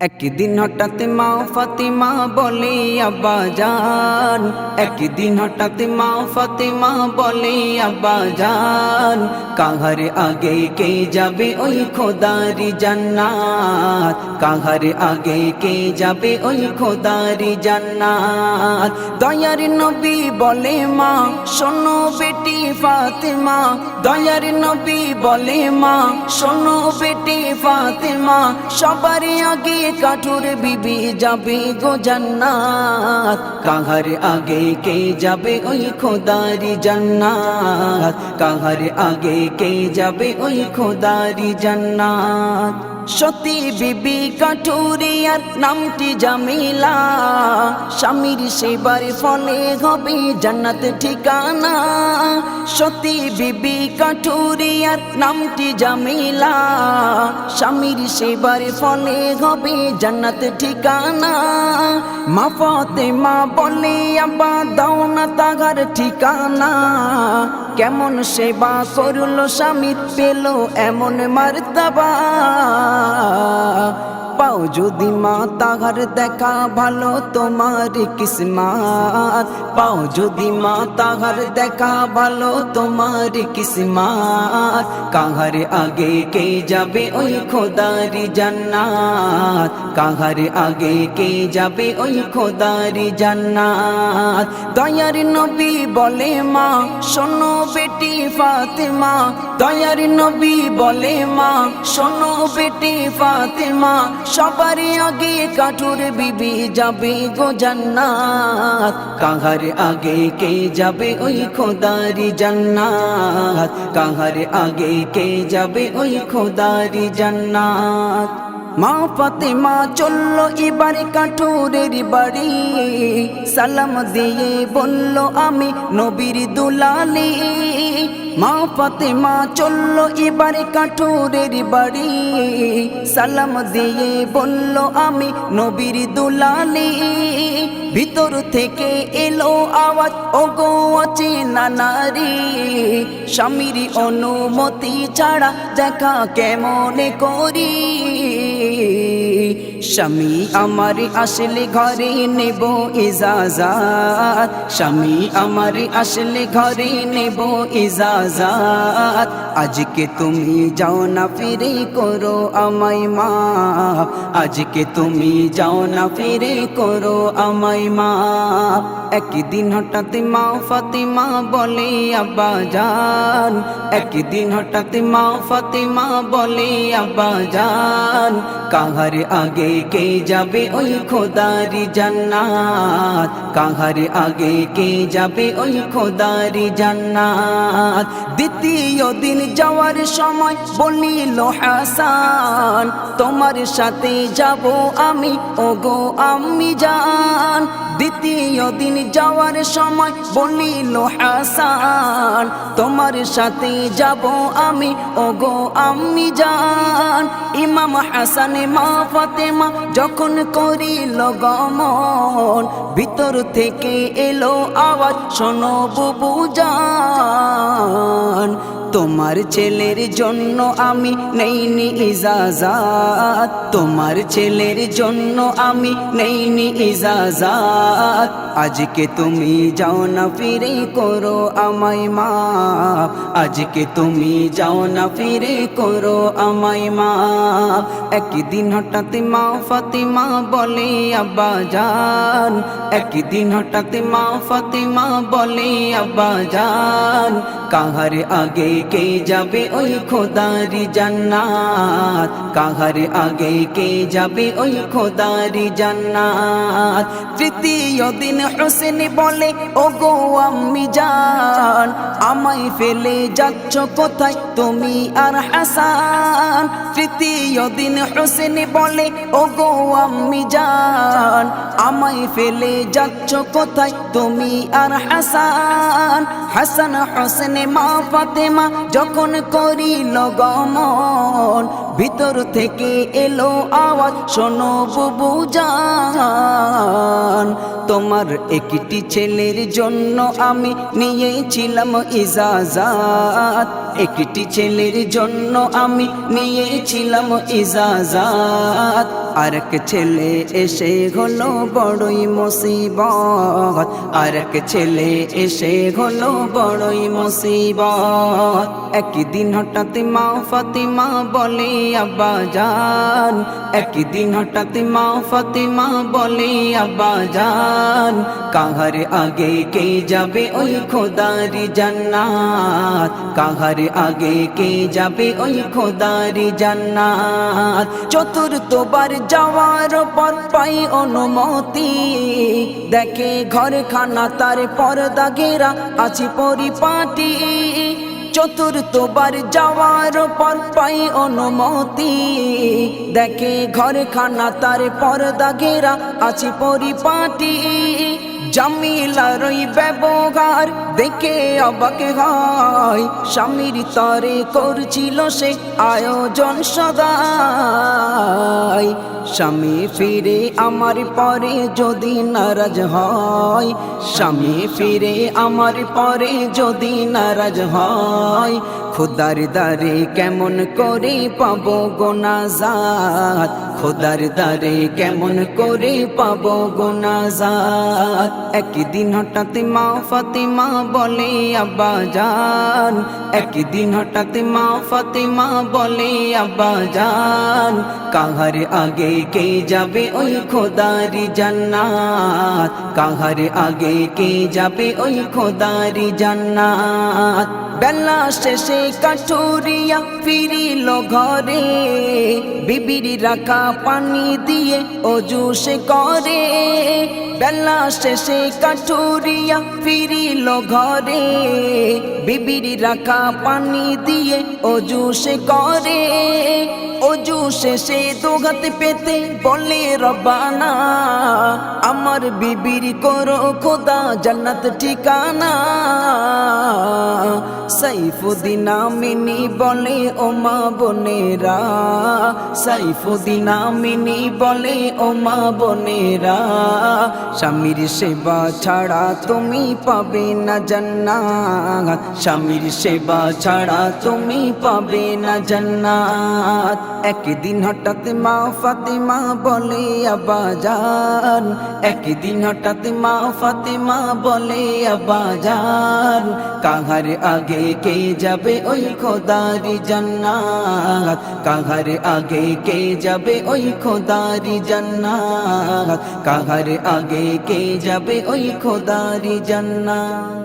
একদিন হঠাৎ মা ফাতিমা বলে আব্বা জান একদিন হঠাৎ মা ফাতিমা বলে আব্বা জান কাহার আগে কে যাবে ওই খোদারি জান্নাত? কাহার আগে কে যাবে ওই খোদারি জান্নাত? দয়ার নবী বলে মা, শোনো বেটি ফাতিমা। দয়ার নবী বলে মা, শোনো বেটি ফাতিমা। সবার আগে কাঠুর বিবি যাবে গো জান্নাত। কাহার আগে কে যাবে ওই খোদারি জান্নাত? কাহার আগে কে যাবে ওই খোদারি জান্নাত? সতী বিবি কাঠুরিয়ার নামটি জামিলা। স্বামীর সেবার ফলে হবে জান্নাত ঠিকানা। সতী বিবি কাঠুরিয়ার নামটি জামিলা। স্বামীর সেবার ফলে হবে জান্নাত ঠিকানা। মা ফতে মা বলে, আব্বা দাও না তাগার ঠিকানা। কেমন সেবা করল স্বামী পেল এমন মারতাবা। পাও যদি মা তাহার দেখা ভালো তোমার কিসমাত। পাও যদি মা তাহার দেখা ভালো তোমার কিসমাত। কাহার আগে কে যাবে ওই খোদারি জান্নাত? কাহার আগে কে যাবে ওই খোদারি জান্নাত? দয়ার নবী বলে মা, শোনো বেটি ফাতেমা। দয়ার নবী বলে মা, শোনো বেটি ফাতেমা। আগে কাঠুর বিবি যাবে গো জান্নাত। কাহার আগে কে যাবে ওই খোদারি জান্নাত? কাহার আগে কে যাবে ওই খোদারি জান্নাত? মা ফাতেমা চলল এবারে কাঠুরের বাড়ি। সালাম দিয়ে বলল, আমি নবীর দুলালি। মা ফাতেমা, চলল এবারে কাঠুরের বাড়ি। সালাম দিয়ে বলল, আমি নবীর দুলালি। ভিতর থেকে এলো আওয়াজ, ওগো, আছে নানারি স্বামীর অনুমতি ছাড়া দেখা কেমনে করি? স্বামী আমার আসলে ঘরে নেব ইজাজাত। স্বামী আমার আসলে ঘরে নেব ইজাজাত। আজকে তুমি যাও না ফিরে করো আমায় মা আজকে তুমি যাও না ফিরে করো আমায় মা একদিন হঠাৎ মা ফাতিমা বলে, আব্বা জান। একদিন হঠাৎ মা ফাতিমা বলে, আব্বা জান। কাহার আগে কে যাবে ওই খোদারি জান্নাত? কাহার আগে কে যাবে ওই খোদারি জান্নাত? দ্বিতীয় দিন যাওয়ার সময় বলিল, হাসান, তোমার সাথে যাব আমি, ওগো আমি জান। দ্বিতীয় দিন যাওয়ার সময় বলিল, হাসান, তোমার সাথে যাব আমি, ওগো আমি জান। ইমাম হাসানে মা ফাতেমা যখন করিল গমন ভিতর থেকে এলো আওয়াজ শোনো বুবু জান। তোমার ছেলের জন্য আমি নেইনি ইজাজাত। তোমার ছেলের জন্য আমি নেইনি ইজাজাত। আজকে তুমি যাও না, ফিরে করো আমায় মা আজকে তুমি যাও না, ফিরে করো আমায় মা একদিন হঠাৎ মা ফাতিমা বলে, আব্বা জান। একদিন হঠাৎ মা ফাতিমা বলে, আব্বা জান। কাহার আগে কে যাবে ওই খোদারি জান্নাত? কাহার আগে কে যাবে ওই খোদারি জান্নাত? তৃতীয় দিন হোসেন বলে ও গো আম্মি জান, আমায় ফেলে যাচ্ছ কোথায়? তুমি আর হাসান। তৃতীয় দিন হোসেন বলে ও গো আম্মি জান, আমায় ফেলে যাচ্ছ কোথায়? তুমি আর হাসান। হাসান হোসেন মা ফাতেমা যখন করিল গমন ভিতর থেকে এলো আওয়াজ শোনো বুবু জান। তোমার একটি ছেলের জন্য আমি নিয়েছিলাম ইজাজাত। একটি ছেলের জন্য আমি নিয়েছিলাম ইজাজাত। আরেক ছেলে এসে হলো বড়ই মুসিবত। আরেক ছেলে এসে হলো বড়ই মুসিবত। একদিন হঠাৎ মা ফাতিমা বলে, আব্বা জান। একদিন হঠাৎ মা ফাতিমা বলে, আব্বা জান কাহার আগে কে যাবে ওই খোদারি জান্নাত? কাহার আগে কে যাবে ওই খোদারি জান্নাত? চতুর্থবার যাওয়ার পর পাই অনুমতি। দেখে ঘর খানা তার পর্দা ঘেরা, আছে পরিপাটি। চতুর্থবার যাওয়ার পর পাই অনুমতি। দেখে ঘরে খানা তার পর দাগেরা আছে পরিপাটি। জামিলার ওই ব্যবহার দেখে অবাক হয়। স্বামীর তরে করছিল সে আয়োজন সদাই। স্বামী ফিরে আমার পরে যদি নারাজ হয়। স্বামী ফিরে আমার পরে যদি নারাজ হয়। খুদার দারে কেমন করে পাব গোনাজাত? খোদার দারে কেমন করে পাব গোনাজাত? একদিন হঠাৎ মা ফাতিমা বলে, আব্বা জান। একদিন হঠাৎ মা ফাতিমা বলে, আব্বা জান। কাহার আগে কে যাবে ওই খোদারি জান্নাত? কাহার আগে কে যাবে ওই খোদারি জান্নাত? বেলা শেষে কাঠুরিয়া ফিরিল ঘরে। বিবির রাখা পানি দিয়ে অজু সে করে। বেলা শেষে কাঠুরিয়া ফিরিল ঘরে। বিবির রাখা পানি দিয়ে অজু সে করে। অজু শেষে দুঘাত পেতে বলে রবানা আমার বিবির করো খোদা জান্নাত ঠিকানা। সাইফুদ্দিন আমিনী বলে, ও মা বোনেরা। সাইফুদ্দিন আমিনী বলে, ও মা বোনেরা। স্বামীর সেবা ছাড়া তুমি পাবে না জান্নাত। স্বামীর সেবা ছাড়া তুমি পাবে না জান্নাত। একদিন হঠাৎ মা ফাতিমা বলে আবাজান একদিন হঠাৎ মা ফাতিমা বলে আবাজান কাহার আগে কে যাবে ওই খোদারি জান্নাত? কাহার আগে কে যাবে ওই খোদারি জান্নাত? কাহার আগে কে যাবে ওই খোদারি জান্নাত।